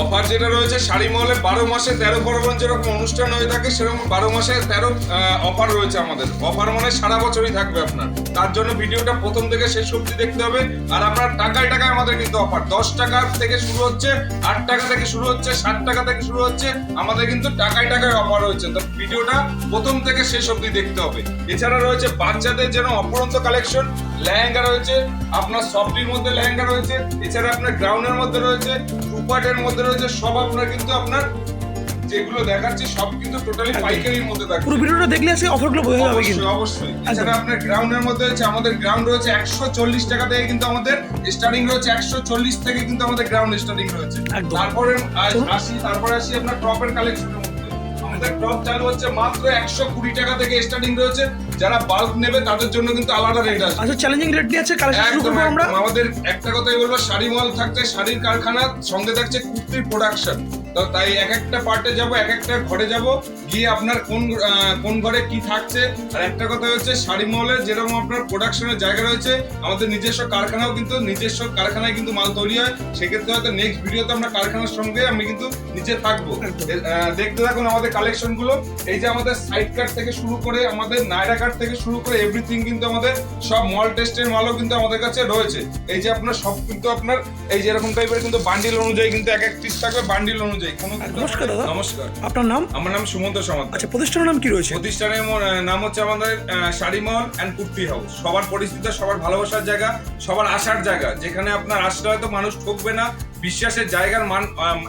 Offer যেটা রয়েছে, শাড়ি মহলে বারো মাসে তেরো পার্বণ যেরকম অনুষ্ঠান হয়ে থাকে, সেরকম বারো মাসে তেরো অফার রয়েছে আমাদের। অফার মানে সারা বছরই থাকবে আপনার। তার জন্য ভিডিওটা প্রথম থেকে শেষ অবধি দেখতে হবে। আর আপনার টাকায় টাকায় আমাদের কিন্তু অফার। দশ টাকা থেকে শুরু হচ্ছে, আট টাকা থেকে শুরু হচ্ছে, ষাট টাকা থেকে শুরু হচ্ছে, আমাদের কিন্তু টাকায় টাকায় অফার রয়েছে। তো ভিডিওটা প্রথম থেকে শেষ অবধি দেখতে হবে। এছাড়া রয়েছে বাচ্চাদের যেন অপরন্ত কালেকশন লেহেঙ্গা রয়েছে আপনার সফটির মধ্যে লেহেঙ্গা রয়েছে এছাড়া আপনার গ্রাউন্ডের মধ্যে রয়েছে টুপাটের মধ্যে রয়েছে সব আপনার কিন্তু আপনার যেগুলো দেখাচ্ছি সব কিন্তু টোটালি পাইকারির মধ্যে থাকবে পুরো ভিডিওটা দেখলে আজকে অফারগুলো বোঝা যাবে কিন্তু। অবশ্যই অবশ্যই। এছাড়া আপনার গ্রাউন্ডের মধ্যে হচ্ছে আমাদের গ্রাউন্ড রয়েছে একশো চল্লিশ টাকা থেকে কিন্তু আমাদের স্টার্টিং রয়েছে একশো চল্লিশ থেকে কিন্তু আমাদের গ্রাউন্ড স্টার্টিং রয়েছে। তারপরে আস- তারপরে আসি আপনার টপের কালেকশনের মধ্যে আমাদের টপ চালু হচ্ছে মাত্র একশো কুড়ি টাকা থেকে স্টার্টিং রয়েছে। যারা বাল্ক নেবে তাদের জন্য কিন্তু আলাদা রেট আছে। আচ্ছা চ্যালেঞ্জিং রেট নিয়ে আছে কালেকশন শুরু করব আমরা। আমাদের একটা কথাই বলব শাড়ি মল থাকছে শাড়ির কারখানা সঙ্গে থাকছে কুর্তির প্রোডাকশন তো তাই এক একটা পার্টে যাব এক একটা ঘরে যাব। গিয়ে আপনার কোন কোন ঘরে কি থাকছে? আর একটা কথা হচ্ছে শাড়ি মহলে যেরকম আপনার প্রোডাকশনের জায়গা রয়েছে আমাদের নিজস্ব কারখানাও কিন্তু নিজস্ব কারখানায় কিন্তু মাল তৈরি হয়। সেক্ষেত্রে হয়তো নেক্সট ভিডিওতে আমরা কারখানার সঙ্গে আমি কিন্তু নিচে থাকব। দেখতে থাকুন আমাদের কালেকশনগুলো এই যে আমাদের সাইড কাট থেকে শুরু করে আমাদের নাইরা কাট থেকে শুরু করে এভরিথিং কিন্তু আমাদের সব মল টেস্টের মালও কিন্তু আমাদের কাছে রয়েছে। এই যে আপনার সব কিন্তু আপনার এই যে এরকম টাইপের কিন্তু বান্ডিল অনুযায়ী কিন্তু এক এক পিস থাকবে বান্ডিল অনুযায়ী। কোনো নমস্কার নমস্কার। আপনার নাম? আমার নাম সুমন্ত সমাদ্দার আচ্ছা প্রতিষ্ঠানের নাম কি রয়েছে? প্রতিষ্ঠানের নাম হচ্ছে আমাদের আহ, শাড়ি মহল অ্যান্ড কুর্তি হাউস। সবার পরিস্থিতি সবার ভালোবাসার জায়গা সবার আসার জায়গা। যেখানে আপনার আসলে হয়তো মানুষ ঠকবে না বিশ্বাসের জায়গার মান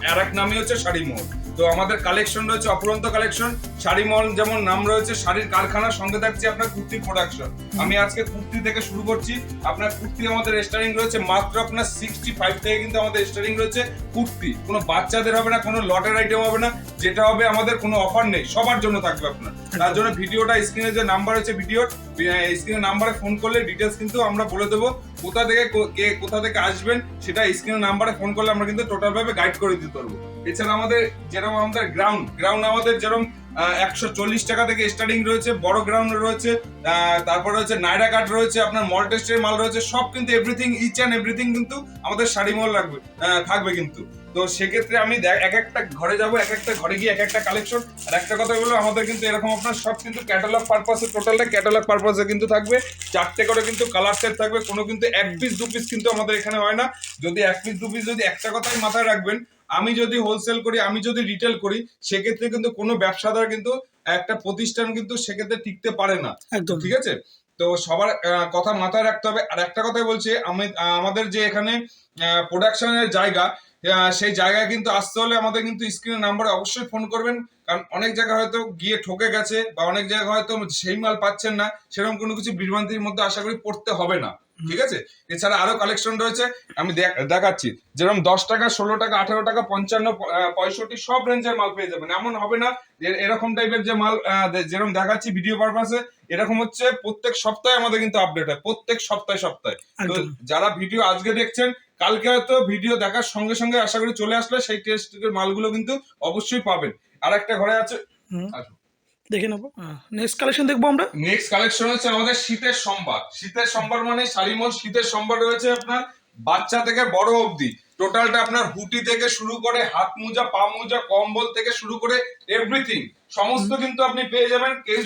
আর এক নামই হচ্ছে শাড়ি মহল তো আমাদের কালেকশন রয়েছে অপুরন্ত কালেকশন শাড়ি মহল যেমন নাম রয়েছে, শাড়ির কারখানার সঙ্গে থাকছে আপনার কুর্তি প্রোডাকশন আমি আজকে কুর্তি থেকে শুরু করছি। আপনার কুর্তি আমাদের স্টারিং রয়েছে মাত্র আপনার সিক্সটি ফাইভ থেকে কিন্তু আমাদের স্টারিং রয়েছে কুর্তি। কোনো বাচ্চাদের হবে না, কোনো লটের আইটেম হবে না, যেটা হবে আমাদের কোনো অফার নেই, সবার জন্য থাকবে আপনার। তার জন্য ভিডিওটা স্ক্রিনে যে নাম্বার আছে ভিডিওর স্ক্রিনের নাম্বারে ফোন করলে ডিটেলস কিন্তু আমরা বলে দেবো। কোথা থেকে কে কোথা থেকে আসবেন সেটা স্ক্রিনের নাম্বারে ফোন করলে আমরা কিন্তু টোটাল ভাবে গাইড করে দিতে পারব। এছাড়া আমাদের যেরকম আমাদের গ্রাউন্ড গ্রাউন্ড আমাদের যেরকম একশো চল্লিশ টাকা থেকে স্টার্টিং রয়েছে, বড় গ্রাউন্ড রয়েছে তারপরে হচ্ছে নাইরা কার্ড রয়েছে, আপনার মল টেস্টের মাল রয়েছে, সব কিন্তু এভরিথিং ইচ অ্যান্ড এভরিথিং কিন্তু আমাদের শাড়ি মল লাগবে থাকবে কিন্তু। তো সেক্ষেত্রে আমি এক একটা ঘরে যাব এক একটা ঘরে গিয়ে এক একটা কালেকশন আর একটা কথা বলব আমাদের কিন্তু এরকম আপনার সব কিন্তু ক্যাটালগ পারপাসে টোটালটা ক্যাটালগ পারপাসে কিন্তু থাকবে। চারটে করে কিন্তু কালার সেট থাকবে কোনো কিন্তু এক পিস দু পিস কিন্তু আমাদের এখানে হয় না। যদি এক পিস দু পিস যদি একটা কথাই মাথায় রাখবেন আমি যদি হোলসেল করি আমি যদি রিটেল করি সেক্ষেত্রে কিন্তু কোনো ব্যবসাদার কিন্তু একটা প্রতিষ্ঠান কিন্তু সেক্ষেত্রে টিকতে পারে না। একদম। ঠিক আছে? তো সবার কথা মাথায় রাখতে হবে। আর একটা কথাই বলছি আমি আমাদের যে এখানে প্রোডাকশনের জায়গা সেই জায়গায় কিন্তু আসতে হলে আমাদের কিন্তু স্ক্রিনের নাম্বারে অবশ্যই ফোন করবেন। কারণ অনেক জায়গায় হয়তো গিয়ে ঠকে গেছে বা অনেক জায়গায় হয়তো সেই মাল পাচ্ছেন না। সেরকম কোনো কিছু বিভ্রান্তির মধ্যে আশা করি পড়তে হবে না। ঠিক আছে? এছাড়া আরও কালেকশন রয়েছে। আমি দেখ- দেখাচ্ছি। যেরকম দশ টাকা ষোলো টাকা আঠারো টাকা পঞ্চান্ন পঁয়ষট্টি সব রেঞ্জের মাল পেয়ে যাবেন। এমন হবে না এরকম টাইপের যে মাল যেরকম দেখাচ্ছি ভিডিও পারপাসে এরকম হচ্ছে প্রত্যেক সপ্তাহে আমাদের কিন্তু আপডেট হয়। প্রত্যেক সপ্তাহে সপ্তাহে। তো যারা ভিডিও আজকে দেখছেন কালকে হয়তো ভিডিও দেখার সঙ্গে সঙ্গে আশা করি চলে আসলে সেই টেস্টের মালগুলো কিন্তু অবশ্যই পাবেন। আর একটা ঘরে আছে। দেখে নেব। নেক্সট কালেকশন দেখব আমরা? নেক্সট কালেকশন হচ্ছে আমাদের শীতের সম্ভার শীতের সম্ভার মানে শাড়ি শীতের সম্ভার রয়েছে আপনার বাচ্চা থেকে বড় অবধি। টোটালটা আপনার হুটি থেকে শুরু করে হাত মোজা, পা মোজা, কম্বল থেকে শুরু করে এভরিথিং সমস্ত কিন্তু আপনি পেয়ে যাবেন। কেউ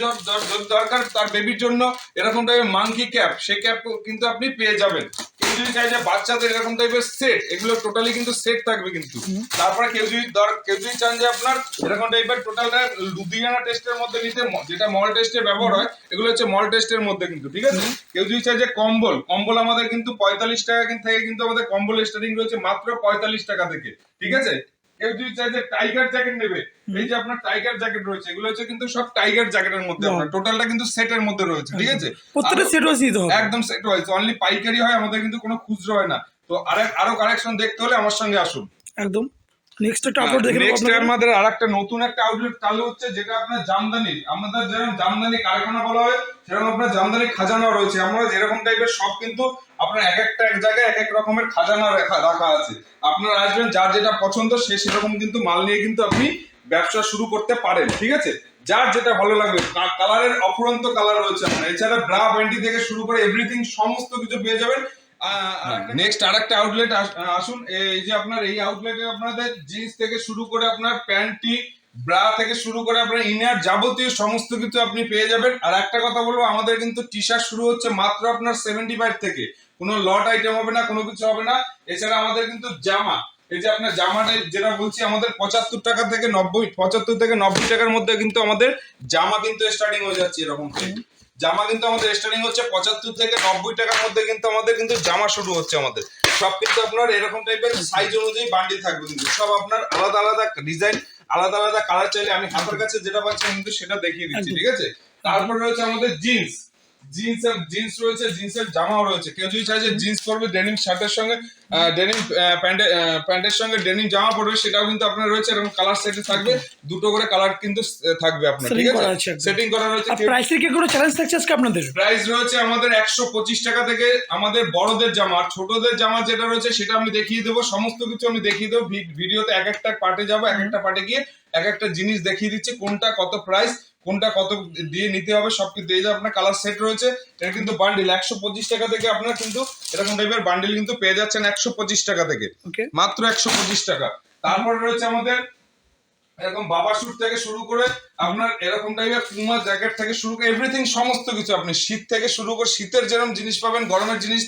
দরকার তার বেবির জন্য এরকম টাইপের মাঙ্কি ক্যাপ সে ক্যাপ কিন্তু আপনি পেয়ে যাবেন। কেউ যদি চাই যে বাচ্চাদের এরকম টাইপের সেট এগুলো টোটালি কিন্তু সেট থাকবে কিন্তু। তারপরে কেউ যদি দর- কেউ যদি চান যে আপনার এরকম টাইপের টোটালটা লুধিয়ানা টেস্টের মধ্যে নিতে যেটা মল টেস্টে ব্যবহার হয় এগুলো হচ্ছে মল টেস্টের মধ্যে কিন্তু ঠিক আছে? কেউ যদি চাই যে কম্বল কম্বল আমাদের কিন্তু পঁয়তাল্লিশ টাকা কিন্তু থেকে কিন্তু আমাদের কম্বল স্টার্টিং রয়েছে মাত্র পঁয়তাল্লিশ টাকা থেকে ঠিক আছে? কেউ যদি চাই যে টাইগার জ্যাকেট নেবে এই যে আপনার টাইগার জ্যাকেট রয়েছে এগুলো হচ্ছে কিন্তু সব টাইগার জ্যাকেটের মধ্যে আপনার। টোটালটা কিন্তু সেটের মধ্যে রয়েছে ঠিক আছে? প্রত্যেকটা সেট ওয়াইজ দিতে হবে। একদম সেট ওয়াইজ অনলি পাইকারি হয় আমাদের কিন্তু কোনো খুচরো হয় না। তো আরেক আরও কালেকশন দেখতে হলে আমার সঙ্গে আসুন। একদম। নেক্সট একটা আপলোড দেখে নেক্সট আমাদের আরেকটা নতুন একটা আউটলেট চালু হচ্ছে যেটা আপনার জামদানি। আমাদের যেরকম জামদানি কারখানা বলা হয় সেরকম আপনার জামদানি খাজানা রয়েছে। আমরা যেরকম টাইপের সব কিন্তু আপনার এক একটা এক জায়গায় এক এক রকমের খাজানা রাখা রাখা আছে। আপনারা আসবেন, যার যেটা পছন্দ, সে সেরকম কিন্তু মাল নিয়ে কিন্তু আপনি ব্যবসা শুরু করতে পারেন, ঠিক আছে? যার যেটা ভালো লাগবে কালারের অফুরন্ত কালার রয়েছে আপনার। এছাড়া ব্রা ব্যান্ডি থেকে শুরু করে এভরিথিং সমস্ত কিছু পেয়ে যাবেন। নেক্সট আরেকটা আউটলেট আসুন। এই যে আপনার, এই আউটলেটে আপনাদের জিন্স থেকে শুরু করে আপনার প্যান্টি ব্রা থেকে শুরু করে আপনার ইনার যাবতীয় সমস্ত কিছু আপনি পেয়ে যাবেন। আর একটা কথা বলব, আমাদের কিন্তু টি শার্ট শুরু হচ্ছে মাত্র আপনার সেভেন্টি ফাইভ থেকে। কোনো লট আইটেম হবে না কোনো কিছু হবে না। এছাড়া আমাদের কিন্তু জামা। এই যে আপনার জামাটা যেটা বলছি আমাদের পঁচাত্তর টাকা থেকে নব্বই পঁচাত্তর থেকে নব্বই টাকার মধ্যে কিন্তু আমাদের জামা কিন্তু স্টার্টিং হয়ে যাচ্ছে এরকম। জামা কিন্তু আমাদের স্টার্টিং হচ্ছে পঁচাত্তর থেকে নব্বই টাকার মধ্যে কিন্তু আমাদের কিন্তু জামা শুরু হচ্ছে আমাদের। সব কিন্তু আপনার এরকম টাইপের সাইজ অনুযায়ী বান্ডিল থাকবে কিন্তু। সব আপনার আলাদা আলাদা ডিজাইন আলাদা আলাদা কালার চাইলে আমি হাতের কাছে যেটা পাচ্ছি আমি কিন্তু সেটা দেখিয়ে দিচ্ছি ঠিক আছে? তারপর রয়েছে আমাদের জিন্স জিন্স এর জিন্স রয়েছে জিন্সের জামাও রয়েছে। কেউ যদি যে জিন্স পরবে ডেনিম শার্টের সঙ্গে ডেনিম প্যান্টের প্যান্টের সঙ্গে ডেনিম জামা পরবে সেটাও কিন্তু আপনার রয়েছে এরকম কালার সেটে থাকবে। দুটো করে কালার কিন্তু থাকবে আপনার ঠিক আছে? সেটিং করা রয়েছে প্রাইসের কি কোনো চ্যালেঞ্জ থাকছে আজকে আপনাদের? প্রাইস রয়েছে আমাদের একশো পঁচিশ টাকা থেকে আমাদের বড়দের জামা আর ছোটদের জামা যেটা রয়েছে সেটা আমি দেখিয়ে দেবো সমস্ত কিছু আমি দেখিয়ে দেবো। ভিডিওতে এক একটা পার্টে যাব এক একটা পার্টে গিয়ে এক একটা জিনিস দেখিয়ে দিচ্ছে কোনটা কত প্রাইস কোনটা কত দিয়ে নিতে হবে সব কিছু দিয়ে যাবে আপনার কালার সেট রয়েছে এটা কিন্তু বান্ডিল একশো পঁচিশ টাকা থেকে আপনার কিন্তু এরকম টাইপের বান্ডিল কিন্তু পেয়ে যাচ্ছেন একশো পঁচিশ টাকা থেকে। মাত্র একশো পঁচিশ টাকা। তারপরে রয়েছে আমাদের এরকম বাবা স্যুট থেকে শুরু করে আপনার এরকম টাইপের পুমা জ্যাকেট থেকে শুরু করে এভরিথিং সমস্ত কিছু আপনি শীত থেকে শুরু করে শীতের যেরকম জিনিস পাবেন গরমের জিনিস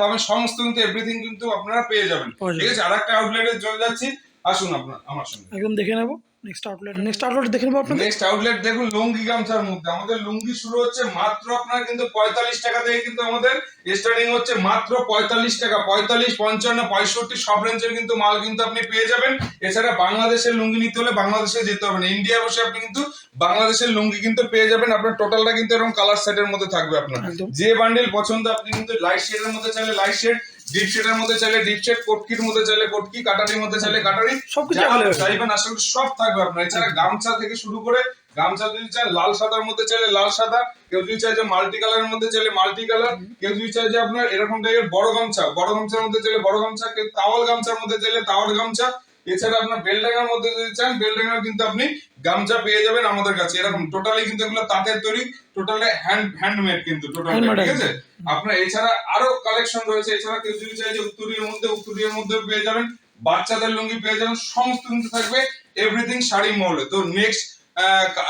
পাবেন সমস্ত কিন্তু এভরিথিং কিন্তু আপনারা পেয়ে যাবেন। ঠিক আছে আর একটা আউটলেটে চলে যাচ্ছি। আসুন আপনার আমার সঙ্গে। একদম দেখে নেব। নেক্সট আউটলেট নেক্সট আউটলেট দেখে নেব আপনাদের? নেক্সট আউটলেট দেখুন লুঙ্গি গামছার মধ্যে। আমাদের লুঙ্গি শুরু হচ্ছে মাত্র আপনার কিন্তু পঁয়তাল্লিশ টাকা থেকে কিন্তু আমাদের স্টার্টিং হচ্ছে মাত্র পঁয়তাল্লিশ টাকা। পঁয়তাল্লিশ পঞ্চান্ন পঁয়ষট্টি সব রেঞ্জের কিন্তু মাল কিন্তু আপনি পেয়ে যাবেন। এছাড়া বাংলাদেশের লুঙ্গি নিতে হলে বাংলাদেশে যেতে হবে না। ইন্ডিয়া বসে আপনি কিন্তু বাংলাদেশের লুঙ্গি কিন্তু পেয়ে যাবেন। আপনার টোটালটা কিন্তু এরকম কালার সেটের মধ্যে থাকবে আপনার। যে বান্ডেল পছন্দ আপনি কিন্তু লাইট শেডের মধ্যে চাইলে লাইট শেড ডিপ শেডের মধ্যে চাইলে ডিপ শেড কোটকির মধ্যে চাইলে কোটকি কাটারির মধ্যে চাইলে কাটারি। সবকিছু চাইবেন আসলে সব থাকবে আপনার। এছাড়া গামছা থেকে শুরু করে গামছা যদি চান লাল সাদার মধ্যে চাইলে লাল সাদা কেউ যদি চাই যে মাল্টি কালারের মধ্যে চাইলে মাল্টি কালার কেউ যদি চাই যে আপনার এরকম টাইপের বড় গামছা বড় গামছার মধ্যে চাইলে বড় গামছা কেউ তাওয়াল গামছার মধ্যে চাইলে তাওয়াল গামছা এছাড়া আপনার বেলডাঙ্গার মধ্যে যদি চান বেলডাঙ্গার কিন্তু আপনি গামছা পেয়ে যাবেন আমাদের কাছে। এরকম টোটালি কিন্তু এগুলো তাঁতের তৈরি টোটালি হ্যান্ড হ্যান্ডমেড কিন্তু টোটালি ঠিক আছে। আপনার এছাড়া আরও কালেকশন রয়েছে। এছাড়া কেউ যদি চাই যে উত্তরীয় মধ্যে উত্তরীয় মধ্যে পেয়ে যাবেন বাচ্চাদের লুঙ্গি পেয়ে যাবেন সমস্ত কিন্তু থাকবে এভরিথিং শাড়ি মহলে। তো নেক্সট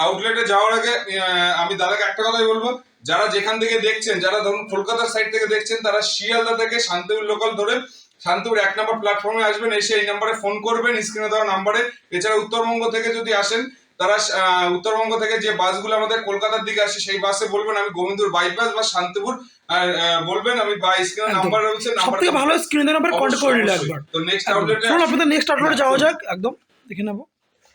আউটলেটে যাওয়ার আগে আমি দাদাকে একটা কথাই বলব যারা যেখান থেকে দেখছেন যারা ধরুন কলকাতার সাইড থেকে দেখছেন তারা শিয়ালদা থেকে শান্তিপুর লোকাল ধরে শান্তিপুর এক নম্বর প্ল্যাটফর্মে আসবেন এসে এই নাম্বারে ফোন করবেন স্ক্রিনে দেওয়া নাম্বারে এছাড়া উত্তরবঙ্গ থেকে যদি আসেন তারা উত্তরবঙ্গ থেকে যে বাসগুলো আমাদের কলকাতার দিকে আসে সেই বাসে বলবেন আমি গোবিন্দপুর বাইপাস বা শান্তিপুর আর বলবেন আমি বা স্ক্রিনে নাম্বার রয়েছে নাম্বার থেকে ভালো স্ক্রিনে নাম্বার কন্ট্যাক্ট করে নিলে একবার। তো নেক্সট। আউটলেটে আপনাদের নেক্সট আউটলেটে যাওয়া যাক একদম। দেখে নেব।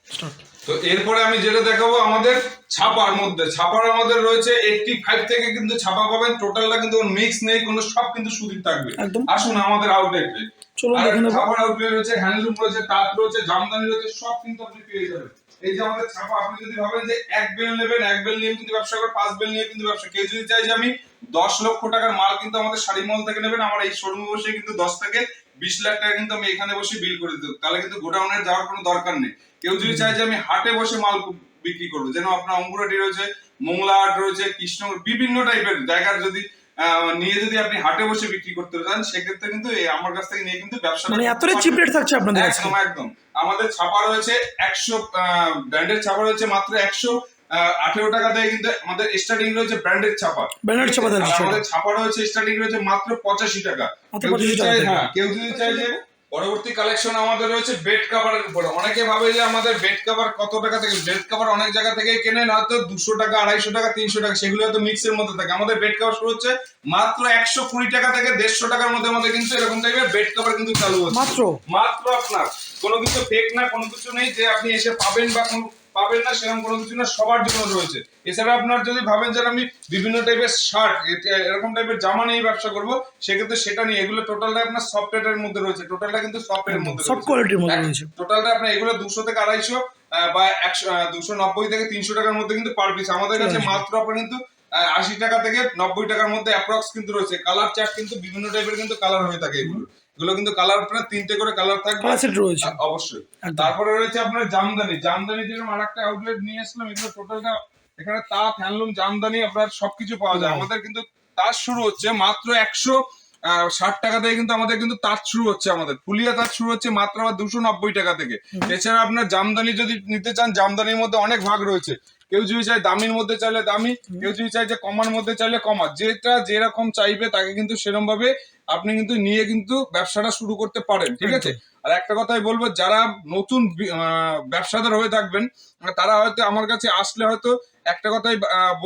স্টার্ট তো এরপরে আমি যেটা দেখাবো আমাদের ছাপার মধ্যে। ছাপার আমাদের রয়েছে এইটটি ফাইভ থেকে কিন্তু ছাপা পাবেন। টোটালটা কিন্তু মিক্স নেই কোনো সব কিন্তু সুবিধা থাকবে। আসুন আমাদের আউটলেটে ছাপার আউটলেট রয়েছে হ্যান্ডলুম রয়েছে তাঁত রয়েছে জামদানি রয়েছে সব কিন্তু আপনি পেয়ে যাবেন। এই যে আমাদের ছাপা আপনি যদি ভাবেন যে এক বেল নেবেন এক বেল নিয়ে কিন্তু ব্যবসা করে পাঁচ বেল নিয়ে কিন্তু ব্যবসা কেউ যদি চাই যে আমি দশ লক্ষ টাকার মাল কিন্তু আমাদের শাড়ি মল থেকে নেবেন আমার এই শোরুমে বসে কিন্তু দশ থেকে বিশ লাখ টাকা কিন্তু আমি এখানে বসে বিল করে দিতে তাহলে কিন্তু গোডাউনে যাওয়ার কোনো দরকার নেই। কেউ যদি চায় যে আমি হাটে বসে মাল বিক্রি করব যেন আপনার অঙ্কুরাটি রয়েছে মোংলা হাট রয়েছে কৃষ্ণ বিভিন্ন টাইপের জায়গার যদি নিয়ে যদি আপনি হাটে বসে বিক্রি করতে চান সেক্ষেত্রে কিন্তু আমার কাছ থেকে নিয়ে কিন্তু ব্যবসা মানে পারবেন। চিপ রেট থাকছে আপনাদের একদম একদম। আমাদের ছাপা রয়েছে একশো ব্র্যান্ডের ছাপা রয়েছে মাত্র একশো আঠেরো টাকা থেকে কিন্তু আমাদের স্টার্টিং রয়েছে ব্র্যান্ডের ছাপা চাপা আর আমাদের ছাপা রয়েছে স্টার্টিং রয়েছে মাত্র পঁচাশি টাকা। কেউ যদি 85 টাকা চায় থেকে। হ্যাঁ কেউ যদি চায় যে পরবর্তী কালেকশন আমাদের রয়েছে বেড কাভারের উপরে। অনেকে ভাবে যে আমাদের বেড কাভার কত টাকা থেকে বেড কাভার অনেক জায়গা থেকে কেনেন হয়তো দুশো টাকা আড়াইশো টাকা তিনশো টাকা সেগুলো হয়তো মিক্সের মধ্যে থাকে। আমাদের বেড কাভার শুরু হচ্ছে মাত্র একশো কুড়ি টাকা থেকে দেড়শো টাকার মধ্যে আমাদের কিন্তু এরকম টাইপের বেড কাভার কিন্তু চালু হচ্ছে। মাত্র? মাত্র আপনার। কোনো কিছু ফেক না কোনো কিছু নেই। যে আপনি এসে পাবেন বা কোনো পাবেন না সেরকম কোনো কিছু না সবার জন্য রয়েছে। এছাড়া আপনার যদি ভাবেন যে আমি বিভিন্ন টাইপের শার্ট এরকম টাইপের জামা নিয়ে ব্যবসা করব সেক্ষেত্রে সেটা নিয়ে এগুলো টোটালটা আপনার সফটওয়্যারের মধ্যে রয়েছে। টোটালটা কিন্তু সফটওয়্যারের মধ্যে কোয়ালিটির মধ্যে রয়েছে। টোটালটা আপনার এগুলো দুশো থেকে আড়াইশো বা একশো দুশো নব্বই থেকে তিনশো টাকার মধ্যে কিন্তু পার পিস আমাদের কাছে। মাত্র আপনার কিন্তু আশি টাকা থেকে নব্বই টাকার মধ্যে অ্যাপ্রক্স কিন্তু রয়েছে। কালার চার্ট কিন্তু বিভিন্ন টাইপের কিন্তু কালার হয়ে থাকে এগুলো। এগুলো কিন্তু কালার আপনার তিনটে করে কালার থাকবে। সেট রয়েছে। অবশ্যই। তারপরে রয়েছে আপনার জামদানি। জামদানি যেরকম আর একটা আউটলেট নিয়ে আসলাম এগুলো টোটালটা এখানে তাঁত হ্যান্ডলুম জামদানি আপনার সবকিছু পাওয়া যায়। আমাদের কিন্তু তার শুরু হচ্ছে মাত্র একশো ষাট টাকা থেকে কিন্তু আমাদের কিন্তু তাঁত শুরু হচ্ছে আমাদের। ফুলিয়া তাঁত শুরু হচ্ছে মাত্র আবার দুশো নব্বই টাকা থেকে। এছাড়া আপনার জামদানি যদি নিতে চান জামদানির মধ্যে অনেক ভাগ রয়েছে। কেউ যদি চায় দামির মধ্যে চাইলে দামি কেউ যদি চায় যে কমার মধ্যে চাইলে কমা যেটা যেরকম চাইবে তাকে কিন্তু সেরকম ভাবে আপনি কিন্তু নিয়ে কিন্তু ব্যবসাটা শুরু করতে পারেন ঠিক আছে? আর একটা কথাই বলব যারা নতুন ব্যবসাদার হয়ে থাকবেন তারা হয়তো আমার কাছে আসলে হয়তো একটা কথাই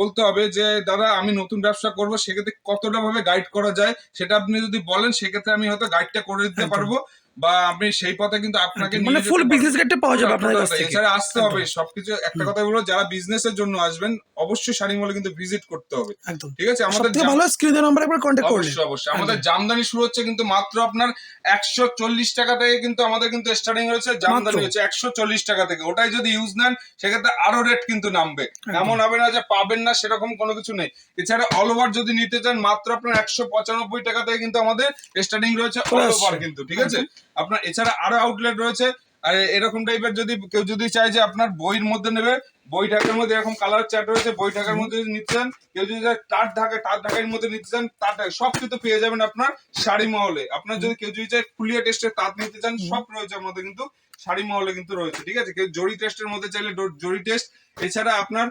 বলতে হবে যে দাদা আমি নতুন ব্যবসা করব সেক্ষেত্রে কতটা ভাবে গাইড করা যায়? সেটা আপনি যদি বলেন সেক্ষেত্রে আমি হয়তো গাইডটা করে দিতে পারব। বা আপনি সেই পথে কিন্তু আপনাকে মানে ফুল বিজনেস গাইডটা পাওয়া যাবে আপনাদের কাছ থেকে। এছাড়া আসতে হবে সবকিছু একটা কথা বলব যারা বিজনেসের জন্য আসবেন অবশ্যই শাড়ি মলে কিন্তু ভিজিট করতে হবে। একদম। ঠিক আছে? আমাদের সবথেকে ভালো স্ক্রিনের নাম্বার একবার কন্ট্যাক্ট করলে অবশ্যই অবশ্যই। আমাদের জামদানি শুরু হচ্ছে কিন্তু মাত্র আপনার একশো চল্লিশ টাকা থেকে কিন্তু আমাদের কিন্তু স্টার্টিং হয়েছে জামদানি হচ্ছে একশো চল্লিশ টাকা থেকে। ওটাই যদি ইউজ নেন সেক্ষেত্রে আরও রেট কিন্তু নামবে। এমন হবে না যে পাবেন না সেরকম কোনো কিছু নেই। এছাড়া অল ওভার যদি নিতে চান মাত্র আপনার একশো পঁচানব্বই টাকা থেকে কিন্তু আমাদের স্টার্টিং রয়েছে অল ওভার কিন্তু ঠিক আছে? আপনার এছাড়া আরও আউটলেট রয়েছে। আর এরকম টাইপের যদি কেউ যদি চায় যে আপনার বইয়ের মধ্যে নেবে বই ঢাকার মধ্যে এরকম কালার চার্ট রয়েছে বই ঢাকার মধ্যে যদি নিতে চান কেউ যদি তার ঢাকা তার ঢাকার মধ্যে নিতে চান তার সব কিন্তু পেয়ে যাবেন আপনার শাড়ি মহলে। আপনার যদি কেউ যদি চায় ফুলিয়া টেস্টের তাঁত নিতে চান সব রয়েছে আমাদের কিন্তু শাড়ি মহলে কিন্তু রয়েছে ঠিক আছে? কেউ জরি টেস্টের মধ্যে চাইলে ডো- জরি টেস্ট এছাড়া আপনার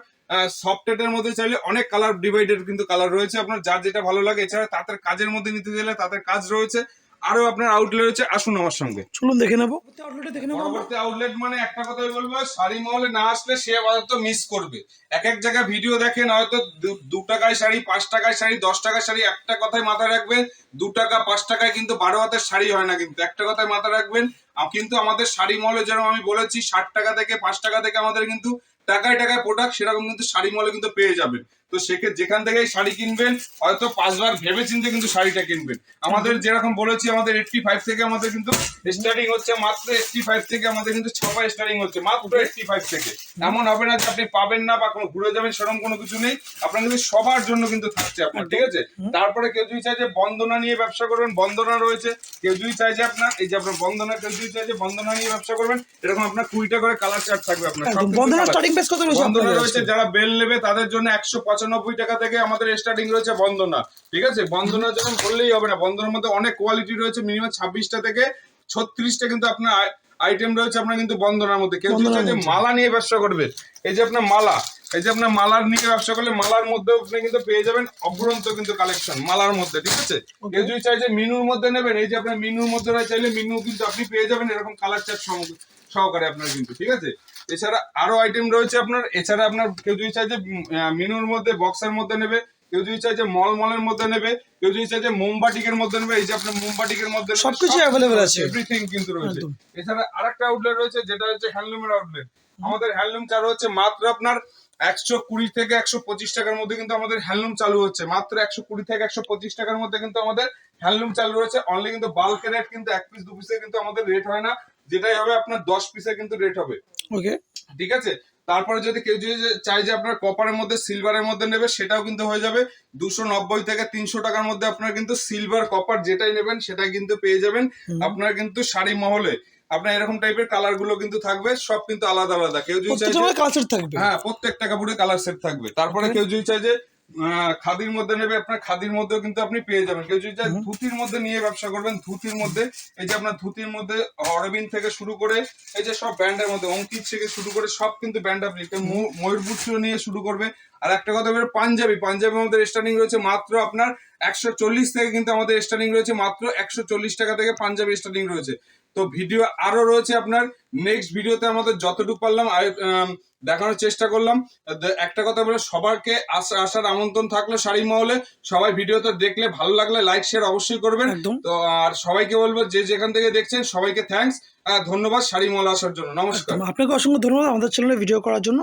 সফটের মধ্যে চাইলে অনেক কালার ডিভাইডেড কিন্তু কালার রয়েছে আপনার যার যেটা ভালো লাগে এছাড়া তাঁতের কাজের মধ্যে নিতে চাইলে তাঁতের কাজ রয়েছে। আরও আপনার আউটলেট রয়েছে আসুন আমার সঙ্গে। চলুন দেখে নেব। আউটলেটে দেখে নেব পরবর্তী আউটলেট মানে একটা কথাই বলব শাড়ি মহলে না আসলে সে আপাতত মিস করবে। এক এক জায়গায় ভিডিও দেখেন হয়তো দু- টাকায় শাড়ি পাঁচ টাকায় শাড়ি দশ টাকার শাড়ি একটা কথাই মাথায় রাখবেন দু টাকা পাঁচ টাকায় কিন্তু বারো হাতের শাড়ি হয় না কিন্তু একটা কথাই মাথায় রাখবেন কিন্তু আমাদের শাড়ি মহলে যেরকম আমি বলেছি ষাট টাকা থেকে পাঁচ টাকা থেকে আমাদের কিন্তু টাকায় টাকায় প্রোডাক্ট সেরকম কিন্তু শাড়ি মহলে কিন্তু পেয়ে যাবেন। তো সেক্ষেত্রে যেখান থেকে শাড়ি কিনবেন হয়তো পাঁচবার ভেবে চিন্তে কিন্তু শাড়িটা কিনবেন। আমাদের যেরকম বলেছি আমাদের এইটটি ফাইভ থেকে আমাদের কিন্তু স্টার্টিং হচ্ছে মাত্র এইটটি ফাইভ থেকে আমাদের কিন্তু ছাপা স্টার্টিং হচ্ছে মাত্র এইটটি ফাইভ থেকে। এমন হবে না যে আপনি পাবেন না বা কোনো ঘুরে যাবেন সেরকম কোনো কিছু নেই। আপনার কিন্তু সবার জন্য কিন্তু থাকছে আপনার ঠিক আছে? তারপরে কেউ যদি চাই যে বন্দনা নিয়ে ব্যবসা করবেন বন্দনা রয়েছে। কেউ যদি চাই যে আপনার এই যে আপনার বন্দনা কেউ যদি চাই যে বন্দনা নিয়ে ব্যবসা করবেন এরকম আপনার কুড়িটা করে কালার চার্ট থাকবে আপনার। স্টার্টিং কত রয়েছে বন্দনা রয়েছে যারা বেল নেবে তাদের জন্য একশো পঁচানব্বই টাকা থেকে আমাদের স্টার্টিং রয়েছে বন্দনা। ঠিক আছে? বন্দনা যখন বললেই হবে না। বন্দনার মধ্যে অনেক কোয়ালিটি রয়েছে। মিনিমাম ছাব্বিশটা থেকে ছত্রিশটা কিন্তু আপনার আইটেম রয়েছে আপনার কিন্তু বন্দনার মধ্যে। কেউ যে মালা নিয়ে ব্যবসা করবে এই যে আপনার মালা এই যে আপনার মালার নিয়ে ব্যবসা করলে মালার মধ্যেও আপনি কিন্তু পেয়ে যাবেন অগ্রন্ত কিন্তু কালেকশন মালার মধ্যে ঠিক আছে? কেউ যদি চাই যে মিনুর মধ্যে নেবেন এই যে আপনার মিনুর মধ্যে চাইলে মিনু কিন্তু আপনি পেয়ে যাবেন এরকম কালার চার্ট সহকারে আপনার কিন্তু ঠিক আছে? এছাড়া আরও আইটেম রয়েছে আপনার এছাড়া আপনার কেউ যদি চাই যে মিনুর মধ্যে বক্সের মধ্যে নেবে কেউ যদি চাই যে মল মলের মধ্যে নেবে কেউ যদি চাই যে মোমবাটিকের মধ্যে নেবে এই যে আপনার মোমবাটিকের মধ্যে সবকিছু সব আছে। এভরিথিং কিন্তু রয়েছে। এছাড়া আরেকটা আউটলেট রয়েছে যেটা হচ্ছে হ্যান্ডলুমের আউটলেট আমাদের হ্যান্ডলুম চালু হচ্ছে মাত্র আপনার একশো কুড়ি থেকে একশো পঁচিশ টাকার মধ্যে কিন্তু আমাদের হ্যান্ডলুম চালু হচ্ছে। মাত্র একশো কুড়ি থেকে একশো পঁচিশ টাকার মধ্যে কিন্তু আমাদের হ্যান্ডলুম চালু রয়েছে। অনলি কিন্তু বাল্কের রেট কিন্তু এক পিস দু পিসের কিন্তু আমাদের রেট হয় না। যেটাই হবে আপনার দশ পিসে কিন্তু রেট হবে। ওকে ঠিক আছে? তারপরে যদি কেউ যদি চাই যে আপনার কপারের মধ্যে সিলভারের মধ্যে নেবে সেটাও কিন্তু হয়ে যাবে। দুশো নব্বই থেকে তিনশো টাকার মধ্যে আপনার কিন্তু সিলভার কপার যেটাই নেবেন সেটাই কিন্তু পেয়ে যাবেন। আপনার কিন্তু শাড়ি মহলে। আপনার এরকম টাইপের কালারগুলো কিন্তু থাকবে সব কিন্তু আলাদা আলাদা। কেউ যদি চাই থাকবে। হ্যাঁ প্রত্যেকটা কাপড়ে কালার সেট থাকবে। তারপরে কেউ যদি চাই যে খাদির মধ্যে নেবে আপনার খাদির মধ্যেও কিন্তু আপনি পেয়ে যাবেন। কেউ যদি ধুতির মধ্যে নিয়ে ব্যবসা করবেন ধুতির মধ্যে এই যে আপনার ধুতির মধ্যে অরবিন্দ থেকে শুরু করে এই যে সব ব্যান্ডের মধ্যে অঙ্কিত থেকে শুরু করে সব কিন্তু ব্যান্ড আপনি ময়ূরপুর নিয়ে শুরু করবে আর একটা কথা বলে পাঞ্জাবি। পাঞ্জাবি আমাদের স্টার্টিং রয়েছে মাত্র আপনার একশো চল্লিশ থেকে কিন্তু আমাদের স্টার্টিং রয়েছে মাত্র একশো চল্লিশ টাকা থেকে পাঞ্জাবি স্টার্টিং রয়েছে। তো ভিডিও আরও রয়েছে আপনার। নেক্সট ভিডিওতে আমাদের যতটুকু পারলাম দেখানোর চেষ্টা করলাম। একটা কথা বলে সবারকে আসা- আসার আমন্ত্রণ থাকল শাড়ি মহলে। সবাই ভিডিওতে দেখলে ভালো লাগলে লাইক শেয়ার অবশ্যই করবেন। তো আর সবাইকে বলব যে যেখান থেকে দেখছেন সবাইকে থ্যাঙ্কস ধন্যবাদ শাড়ি মহলে আসার জন্য। নমস্কার। আপনাকে অসংখ্য ধন্যবাদ আমাদের চ্যানেলে ভিডিও করার জন্য।